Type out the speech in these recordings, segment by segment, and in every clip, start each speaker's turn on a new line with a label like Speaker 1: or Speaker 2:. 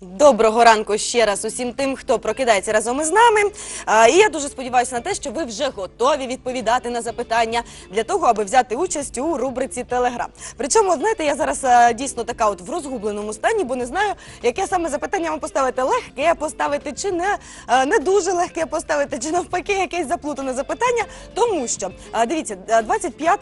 Speaker 1: Доброго ранку ще раз усім тим, хто прокидається разом із нами. І я дуже сподіваюся на те, що ви вже готові відповідати на запитання для того, аби взяти участь у рубриці Телеграм. Причому, знаєте, я зараз а, дійсно така от в розгубленому стані, бо не знаю, яке саме запитання вам поставити легке поставити, чи не, а, не дуже легке поставити, чи навпаки якесь заплутане запитання. Тому що а, дивіться, а, 25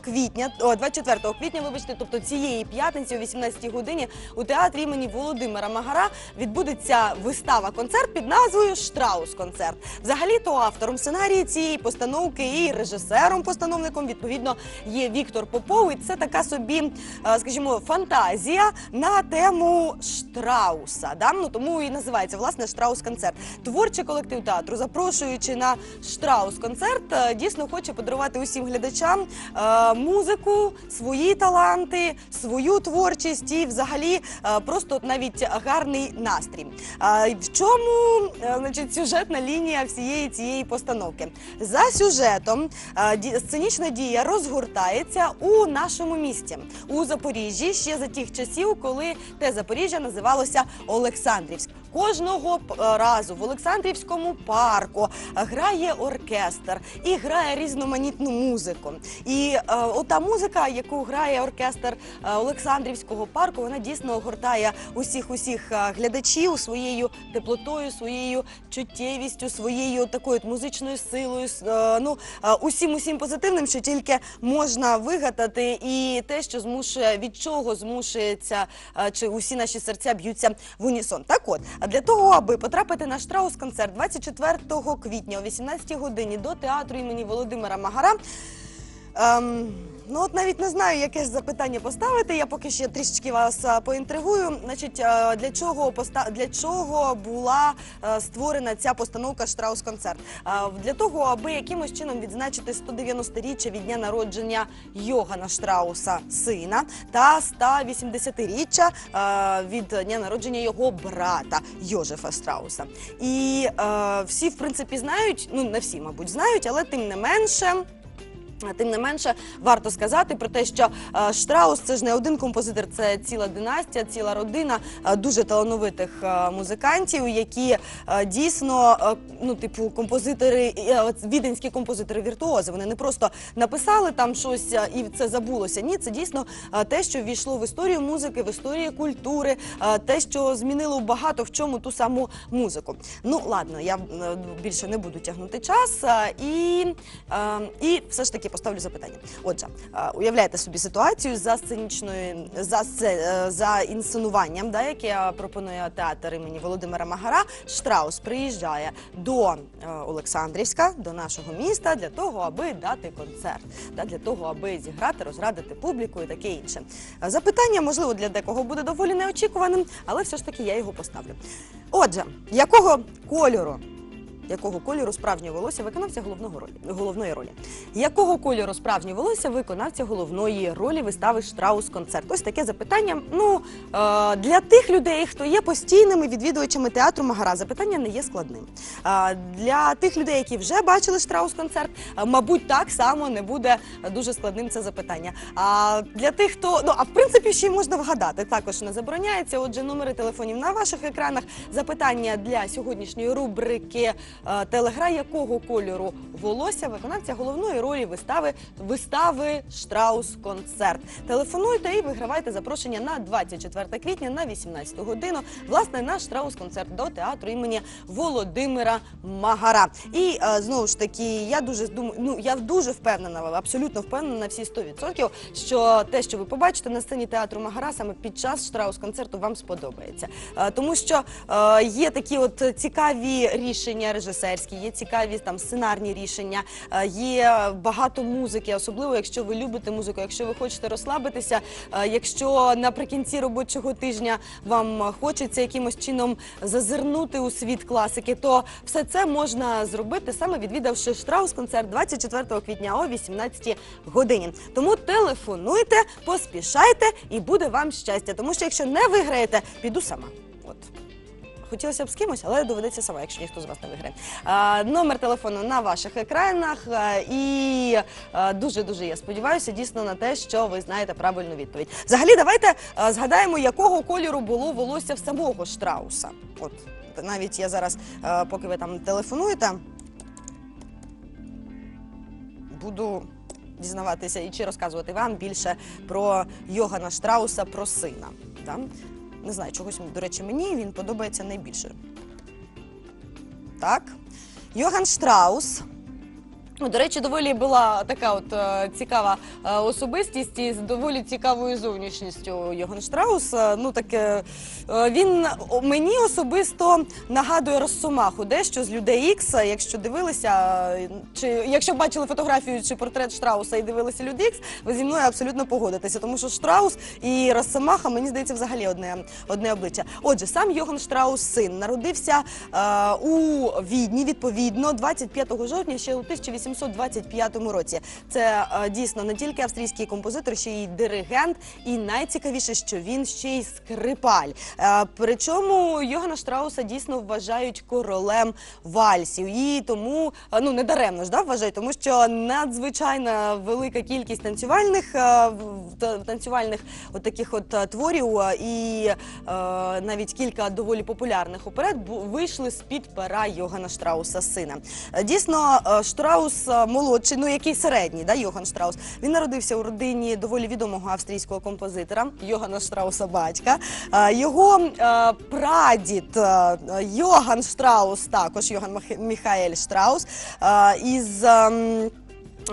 Speaker 1: квітня, о, 24 квітня, вибачте, тобто цієї п'ятниці о 18 годині у театрі імені Володимира Магара відбудеться вистава-концерт під назвою Штраус-концерт. Взагалі-то автором сценарії цієї постановки і режисером-постановником відповідно є Віктор Попов. І це така собі, е, скажімо, фантазія на тему Штрауса. Да? Ну, тому і називається власне Штраус-концерт. Творчий колектив театру, запрошуючи на Штраус-концерт, е, дійсно хоче подарувати усім глядачам е, музику, свої таланти, свою творчість і взагалі просто навіть гарний настрій. А, в чому е, значить, сюжетна лінія всієї цієї постановки? За сюжетом ді- сценічна дія розгортається у нашому місті у Запоріжжі ще за тих часів, коли те Запоріжжя називалося Олександрівськ. Кожного е, разу в Олександрівському парку е, грає оркестр і грає різноманітну музику. І е, ота музика, яку грає оркестр Олександрівського парку, вона дійсно огортає усіх усіх глядачів своєю теплотою, своєю чуттєвістю, своєю такою музичною силою, е, ну усім усім позитивним, що тільки можна вигадати, і те, що змушує від чого змушується, чи усі наші серця б'ються в унісон. Так от, а для того, аби потрапити на Штраус-концерт 24 квітня о 18 годині до театру імені Володимира Магара. Ем, ну от навіть не знаю, яке запитання поставити. Я поки ще трішечки вас поінтригую. Значить, е, для чого поста... для чого була е, створена ця постановка Штраус-концерт? Е, для того, аби якимось чином відзначити 190-річчя від дня народження Йогана Штрауса, сина, та 180-річчя е, від дня народження його брата Йожефа Штрауса. І е, всі, в принципі, знають, ну не всі, мабуть, знають, але тим не менше. Тим не менше, варто сказати про те, що е, Штраус це ж не один композитор, це ціла династія, ціла родина е, дуже талановитих е, музикантів, які дійсно, ну, типу, композитори, віденські композитори віртуози. Вони не просто написали там щось і це забулося. Ні, це дійсно те, що ввійшло в історію музики, в історію культури, те, що змінило багато в чому ту саму музику. Ну ладно, я більше не буду тягнути час і, і все ж таки поставлю запитання. Отже, е, уявляєте собі ситуацію за сценічною за е, за інсценуванням, да, яке пропонує театр імені Володимира Магара. Штраус приїжджає до е, Олександрівська, до нашого міста, для того, аби дати концерт, да, для того, аби зіграти, розрадити публіку і таке інше. Запитання, можливо, для декого буде доволі неочікуваним, але все ж таки я його поставлю. Отже, якого кольору якого кольору справжнє волосся виконавця головного ролі головної ролі? Якого кольору справжнє волосся виконавця головної ролі вистави Штраус концерт? Ось таке запитання. Ну е, для тих людей, хто є постійними відвідувачами театру Магара, запитання не є складним. Е, для тих людей, які вже бачили Штраус концерт, е, мабуть, так само не буде дуже складним це запитання. А для тих, хто ну а в принципі ще й можна вгадати, також не забороняється. Отже, номери телефонів на ваших екранах. Запитання для сьогоднішньої рубрики Телегра, якого кольору волосся виконавця головної ролі вистави вистави Штраус концерт. Телефонуйте і вигравайте запрошення на 24 квітня на 18 годину. Власне на Штраус концерт до театру імені Володимира Магара. І е, знову ж таки, я дуже думаю, ну я дуже впевнена, абсолютно впевнена на всі 100%, що те, що ви побачите на сцені театру Магара, саме під час Штраус концерту вам сподобається. Е, тому що е, є такі от цікаві рішення режисерські, є цікаві там сценарні рішення, е, є багато музики, особливо якщо ви любите музику, якщо ви хочете розслабитися, е, якщо наприкінці робочого тижня вам хочеться якимось чином зазирнути у світ класики, то все це можна зробити саме відвідавши Штраус концерт 24 квітня о 18 годині. Тому телефонуйте, поспішайте і буде вам щастя. Тому що якщо не виграєте, піду сама. От. Хотілося б з кимось, але доведеться сама, якщо ніхто з вас не виграє. Номер телефону на ваших екранах. а, і дуже дуже я сподіваюся дійсно на те, що ви знаєте правильну відповідь. Взагалі, давайте а, згадаємо, якого кольору було волосся в самого Штрауса. От навіть я зараз, поки ви там телефонуєте, буду дізнаватися і чи розказувати вам більше про Йогана Штрауса, про сина. Да? Не знаю, чогось, до речі, мені він подобається найбільше. Так. Йоган Штраус. Ну, До речі, доволі була така от е, цікава е, особистість із доволі цікавою зовнішністю Йоган Штраус. Е, ну таке е, він мені особисто нагадує Росомаху дещо з людей Ікс. Якщо дивилися, чи якщо бачили фотографію чи портрет Штрауса і дивилися люди Ікс, ви зі мною абсолютно погодитеся, тому що Штраус і Росомаха, мені здається, взагалі одне, одне обличчя. Отже, сам Йоган Штраус син народився е, у Відні, відповідно, 25 жовтня ще у 1825 році. Це е, дійсно не тільки австрійський композитор, ще й диригент, і найцікавіше, що він ще й скрипаль. Е, причому Йогана Штрауса дійсно вважають королем вальсів. І тому е, ну не даремно ж да, вважають, тому що надзвичайна велика кількість танцювальних танцювальних от таких от творів і навіть кілька доволі популярних оперет вийшли з під пера Йогана Штрауса сина. Дійсно, е, Штраус е, молодший, ну який середній, да, Йоган Штраус. Він народився у родині доволі відомого австрійського композитора Йогана Штрауса батька. Е, Його е, прадід Йоган Штраус, також Йоган Міхаель Штраус із.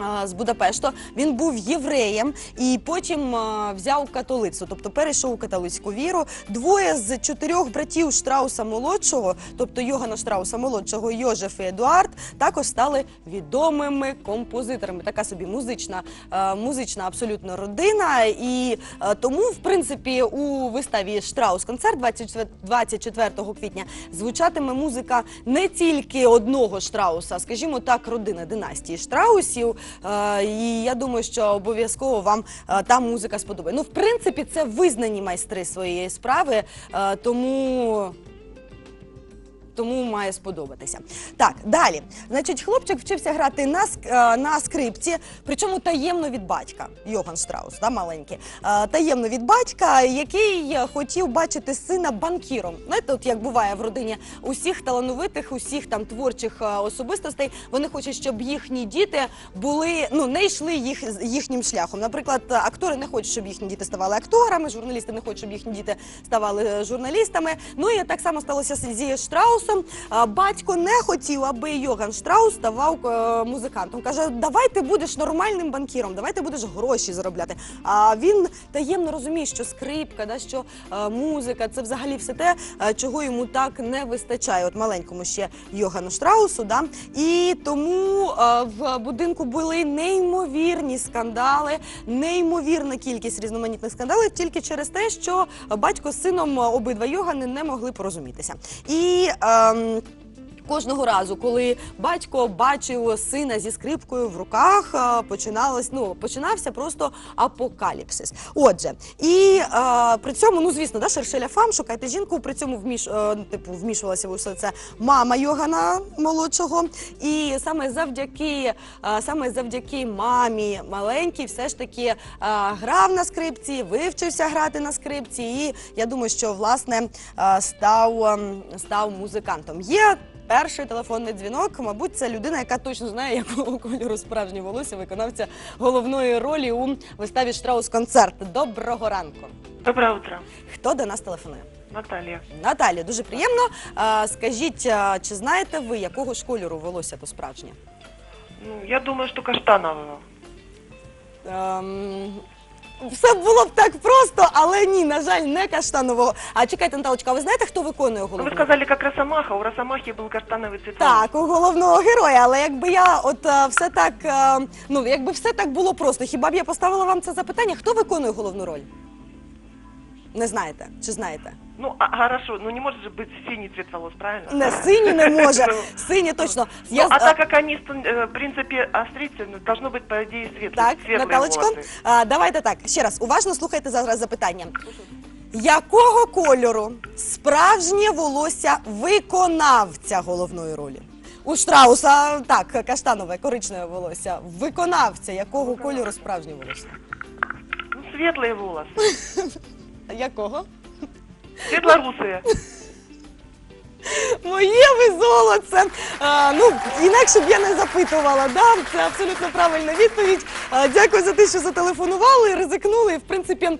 Speaker 1: А, з Будапешту. Він був євреєм і потім взяв католицтво, тобто перейшов у католицьку віру. Двоє з чотирьох братів Штрауса молодшого, тобто Йогана Штрауса молодшого, Йожеф і Едуард, також стали відомими композиторами. Така собі музична, музична абсолютно родина. І тому, в принципі, у виставі Штраус концерт 24 24 квітня звучатиме музика не тільки одного Штрауса, скажімо так, родини династії Штраусів. Е, І я думаю, що обов'язково вам е, та музика сподобає. Ну, в принципі, це визнані майстри своєї справи, е, тому. Тому має сподобатися. Так, далі. Значить, хлопчик вчився грати на, ск- е, на скрипці, причому таємно від батька. Йоган Штраус, да, маленький. Е, Таємно від батька, який е, хотів бачити сина банкіром. Знаєте, от як буває в родині усіх талановитих, усіх там творчих особистостей, вони хочуть, щоб їхні діти були, ну не йшли їх їхнім шляхом. Наприклад, актори не хочуть, щоб їхні діти ставали акторами, журналісти не хочуть, щоб їхні діти ставали журналістами. Ну і так само сталося з зі Штраусом. А, Батько не хотів, аби Йоган Штраус ставав е, музикантом. Каже, давай ти будеш нормальним банкіром, давай ти будеш гроші заробляти. А він таємно розуміє, що скрипка, да, що е, музика це взагалі все те, е, чого йому так не вистачає. От маленькому ще Йогану Штраусу. І тому в будинку були неймовірні скандали, неймовірна кількість різноманітних скандалів тільки через те, що батько з сином обидва Йогани не могли порозумітися. І ем, Кожного разу, коли батько бачив сина зі скрипкою в руках, е, починалось, ну, починався просто апокаліпсис. Отже, і е, при цьому, ну звісно, да, Шершеля Фам, шукайте жінку, при цьому вміш, е, типу, вмішувалася в усе це мама Йогана молодшого. І саме завдяки, е, саме завдяки мамі маленький, все ж таки е, грав на скрипці, вивчився грати на скрипці, і я думаю, що власне е, став, ем, став музикантом. Є Перший телефонний дзвінок, мабуть, це людина, яка точно знає, якого кольору справжнє волосся виконавця головної ролі у виставі Штраус концерт. Доброго ранку.
Speaker 2: Доброе утро,
Speaker 1: Хто до нас телефонує?
Speaker 2: Наталья.
Speaker 1: Наталія, дуже приємно. А, скажіть, а, чи знаєте ви, якого ж кольору волосся то справжнє?
Speaker 2: Ну, я думаю, что каштанового.
Speaker 1: Ем, все було б так просто, але ні, на жаль, не каштанового. А чекайте, Наталочка, а ви знаєте, хто виконує
Speaker 2: Ну,
Speaker 1: головну?
Speaker 2: Вы сказали, как Росомаха, у Росомахи был каштановый цвет.
Speaker 1: Так, у головного героя, але якби я от е, все так, е, ну якби все так було просто, хіба б я поставила вам це запитання? Хто виконує головну роль? Не знаєте чи знаєте?
Speaker 2: Ну, а, хорошо, ну не может же быть синий цвет волос, правильно?
Speaker 1: Не сині не може,
Speaker 2: Ну,
Speaker 1: сині точно.
Speaker 2: ну,
Speaker 1: Я,
Speaker 2: а
Speaker 1: е,
Speaker 2: так как они, стан- э, в принципе, австрийцы, ну, должно быть, по идее, светлые,
Speaker 1: так,
Speaker 2: светлые
Speaker 1: Наталочко,
Speaker 2: волосы.
Speaker 1: а, давайте так. Ще раз уважно слухайте зараз запитання. Якого кольору справжнє волосся виконавця головної ролі? У Штрауса так, каштанове, коричневе волосся. Виконавця якого кольору справжнє волосся?
Speaker 2: Ну, светлые волосы.
Speaker 1: Якого?
Speaker 2: Светлорусые.
Speaker 1: Моє ви золоце. Ну, інакше б я не запитувала. Да? Це абсолютно правильна відповідь. Дякую за те, що зателефонували, ризикнули. В принципі,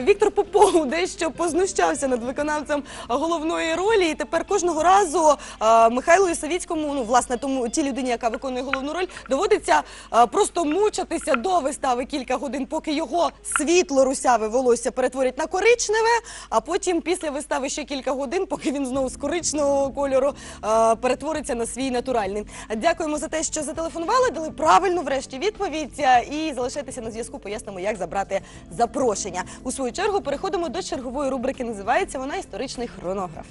Speaker 1: Віктор Попов дещо познущався над виконавцем головної ролі. І тепер кожного разу а, Михайлу Савіцькому, ну, власне, тому тій людині, яка виконує головну роль, доводиться просто мучатися до вистави кілька годин, поки його світло русяве волосся перетворять на коричневе, а потім після вистави ще кілька годин, поки він знову з коричневого кольору е, перетвориться на свій натуральний. Дякуємо за те, що зателефонували, дали правильну врешті відповідь е, і залишайтеся на зв'язку. Пояснимо, як забрати запрошення. У свою чергу переходимо до чергової рубрики. Називається вона історичний хронограф.